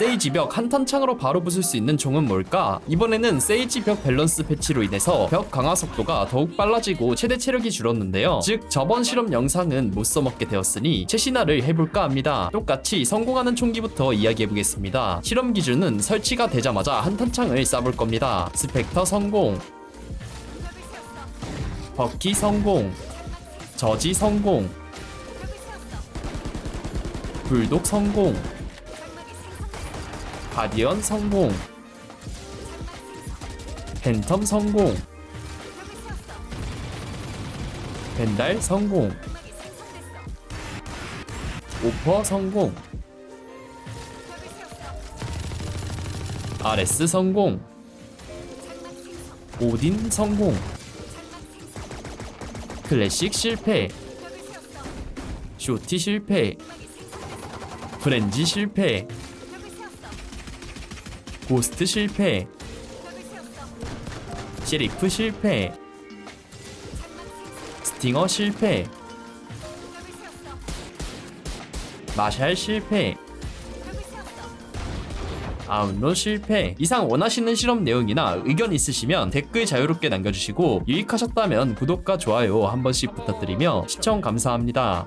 세이지 벽 한탄창으로 바로 부술 수 있는 총은 뭘까? 이번에는 세이지 벽 밸런스 패치로 인해서 벽 강화 속도가 더욱 빨라지고 최대 체력이 줄었는데요. 즉 저번 실험 영상은 못 써먹게 되었으니 최신화를 해볼까 합니다. 똑같이 성공하는 총기부터 이야기해보겠습니다. 실험 기준은 설치가 되자마자 한탄창을 쏴볼 겁니다. 스펙터 성공 버키 성공 저지 성공 불독 성공 가디언 성공. 팬텀 성공. 벤달 성공. 오퍼 성공. RS 성공. 오딘 성공. 클래식 실패. 쇼티 실패. 프렌지 실패 고스트 실패. 시리프 실패. 스팅어 실패. 마샬 실패. 아웃로 실패. 이상 원하시는 실험 내용이나 의견 있으시면 댓글 자유롭게 남겨주시고 유익하셨다면 구독과 좋아요 한 번씩 부탁드리며 시청 감사합니다